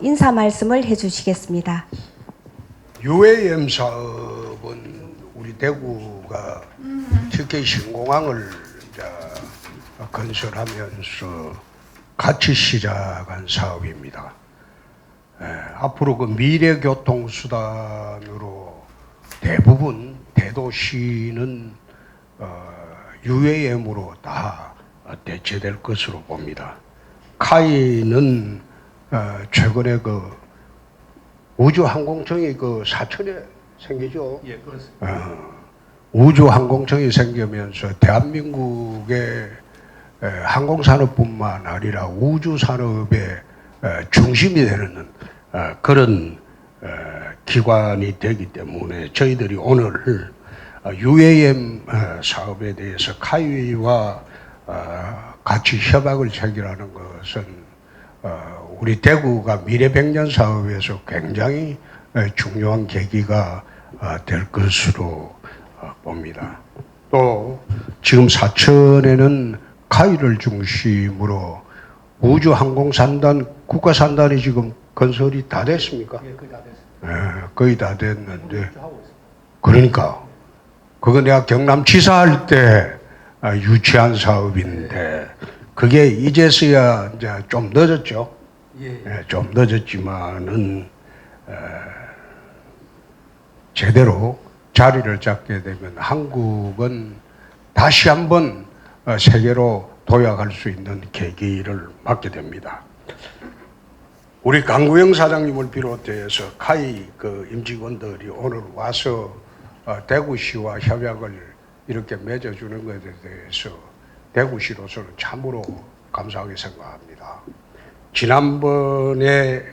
인사 말씀을 해주시겠습니다. UAM 사업은 우리 대구가 특히 신공항을 건설하면서 같이 시작한 사업입니다. 예, 앞으로 그 미래 교통수단으로 대부분 대도시는 어, UAM으로 다 대체될 것으로 봅니다. 카이는 어, 최근에 그 우주항공청이 그 사천에 생기죠. 예, 그렇습니다. 어, 우주항공청이 생기면서 대한민국의 에, 항공산업뿐만 아니라 우주산업의 에, 중심이 되는 어, 그런 에, 기관이 되기 때문에 저희들이 오늘 어, UAM 어, 사업에 대해서 카이와 어, 같이 협약을 체결하는 것은 어, 우리 대구가 미래백년 사업에서 굉장히 에, 중요한 계기가 어, 될 것으로 어, 봅니다. 또 지금 사천에는 카이를 중심으로 우주항공산단 국가산단이 지금 건설이 다 됐습니까? 예, 거의 다 됐습니다. 예, 거의 다 됐는데. 그러니까 그거 내가 경남 지사 할때 아, 유치한 사업인데 그게 이제서야 이제 좀 늦었죠. 예, 예. 예, 좀 늦었지만은 에, 제대로 자리를 잡게 되면 한국은 다시 한번 어, 세계로 도약할 수 있는 계기를 맞게 됩니다. 우리 강구영 사장님을 비롯해서 카이 그 임직원들이 오늘 와서 어, 대구시와 협약을 이렇게 맺어주는 것에 대해서 대구시로서는 참으로 감사하게 생각합니다. 지난번에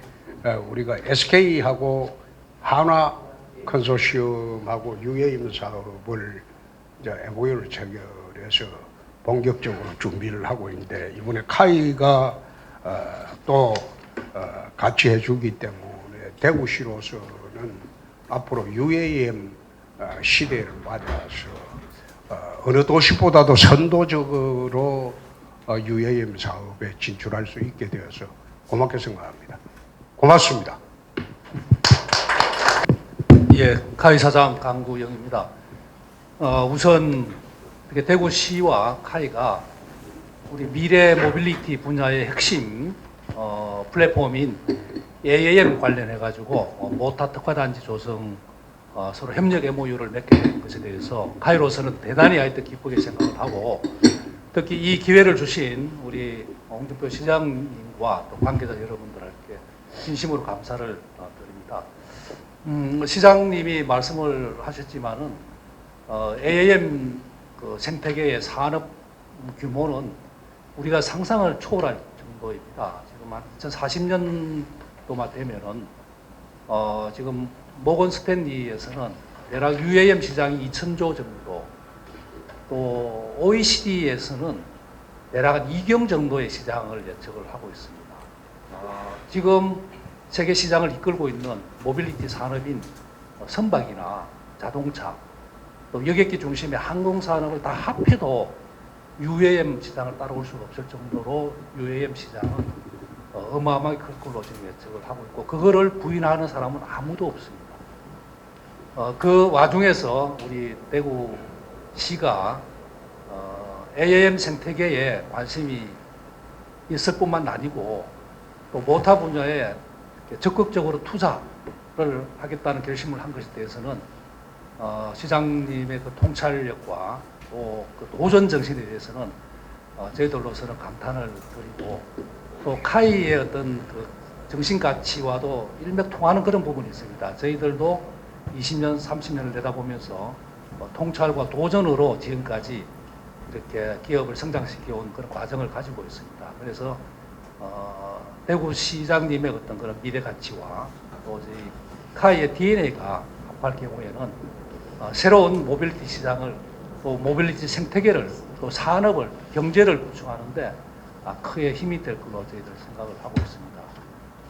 어, 우리가 SK하고 한화 컨소시엄하고 UAM 사업을 이제 MOU를 체결해서 본격적으로 준비를 하고 있는데 이번에 카이가 어, 또 어, 같이 해주기 때문에 대구시로서는 앞으로 UAM 어, 시대를 맞아서 어, 어느 도시보다도 선도적으로 어, UAM 사업에 진출할 수 있게 되어서 고맙게 생각합니다. 고맙습니다. 예, 카이 사장 강구영입니다. 어, 우선 대구시와 카이가 우리 미래 모빌리티 분야의 핵심 어, 플랫폼인 AAM 관련해 가지고 어, 모타 특화단지 조성 어, 서로 협력 MOU를 맺게 된 것에 대해서 카이로서는 대단히 하여튼 기쁘게 생각을 하고 특히 이 기회를 주신 우리 홍준표 시장님과 또 관계자 여러분들께 진심으로 감사를 어, 드립니다. 음, 시장님이 말씀을 하셨지만은 어, AAM 그 생태계의 산업 규모는 우리가 상상을 초월할 정도입니다. 지금 한 2040년도만 되면은 어, 지금 모건 스탠리에서는 대략 UAM 시장이 2천조 정도, 또 OECD에서는 대략 한 2경 정도의 시장을 예측을 하고 있습니다. 어, 지금 세계 시장을 이끌고 있는 모빌리티 산업인 어, 선박이나 자동차, 또 여객기 중심의 항공 산업을 다 합해도 UAM 시장을 따라올 수가 없을 정도로 UAM 시장은 어, 어마어마하게 클 걸로 지금 예측을 하고 있고 그거를 부인하는 사람은 아무도 없습니다. 어, 그 와중에서 우리 대구시가 어, AAM 생태계에 관심이 있을 뿐만 아니고 또 모타 분야에 적극적으로 투자를 하겠다는 결심을 한 것에 대해서는 어, 시장님의 그 통찰력과 또 그 도전 정신에 대해서는 어, 저희들로서는 감탄을 드리고 또 카이의 어떤 그 정신 가치와도 일맥통하는 그런 부분이 있습니다. 저희들도 20년, 30년을 내다보면서 어, 통찰과 도전으로 지금까지 이렇게 기업을 성장시켜 온 그런 과정을 가지고 있습니다. 그래서 어, 대구 시장님의 어떤 그런 미래 가치와 또 카이의 DNA가 합할 경우에는 어, 새로운 모빌리티 시장을 또 모빌리티 생태계를 또 산업을 경제를 구축하는데 아, 크게 힘이 될 걸로 저희들 생각을 하고 있습니다.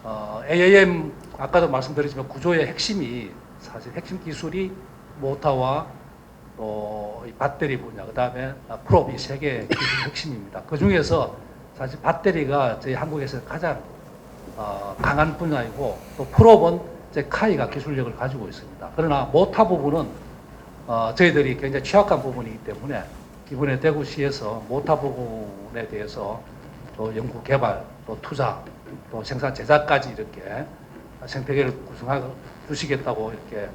어, AAM 아까도 말씀드렸지만 구조의 핵심이 사실 핵심 기술이 모터와 또이 배터리 분야, 그 다음에 프롭 이 세 개 기술 핵심입니다. 그 중에서 사실 배터리가 저희 한국에서 가장 어, 강한 분야이고 또 프로본 이제 카이가 기술력을 가지고 있습니다. 그러나 모타 부분은 어, 저희들이 굉장히 취약한 부분이기 때문에 이번에 대구시에서 모타 부분에 대해서 또 연구 개발, 또 투자, 또 생산 제작까지 이렇게 생태계를 구성해 주시겠다고 이렇게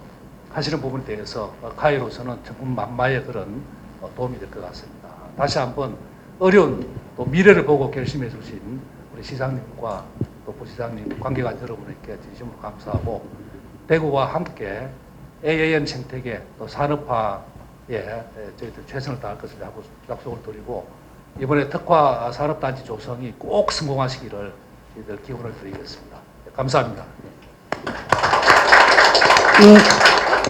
하시는 부분에 대해서 어, 카이로서는 정말 만마의 그런 어, 도움이 될 것 같습니다. 다시 한번 어려운 또 미래를 보고 결심해 주신 우리 시장님과 또 부시장님 관계관 여러분에게 진심으로 감사하고 대구와 함께 AAM 생태계 또 산업화에 에, 저희들 최선을 다할 것을 약속- 약속을 드리고 이번에 특화 산업단지 조성이 꼭 성공하시기를 저희들 기원을 드리겠습니다. 네, 감사합니다. 예,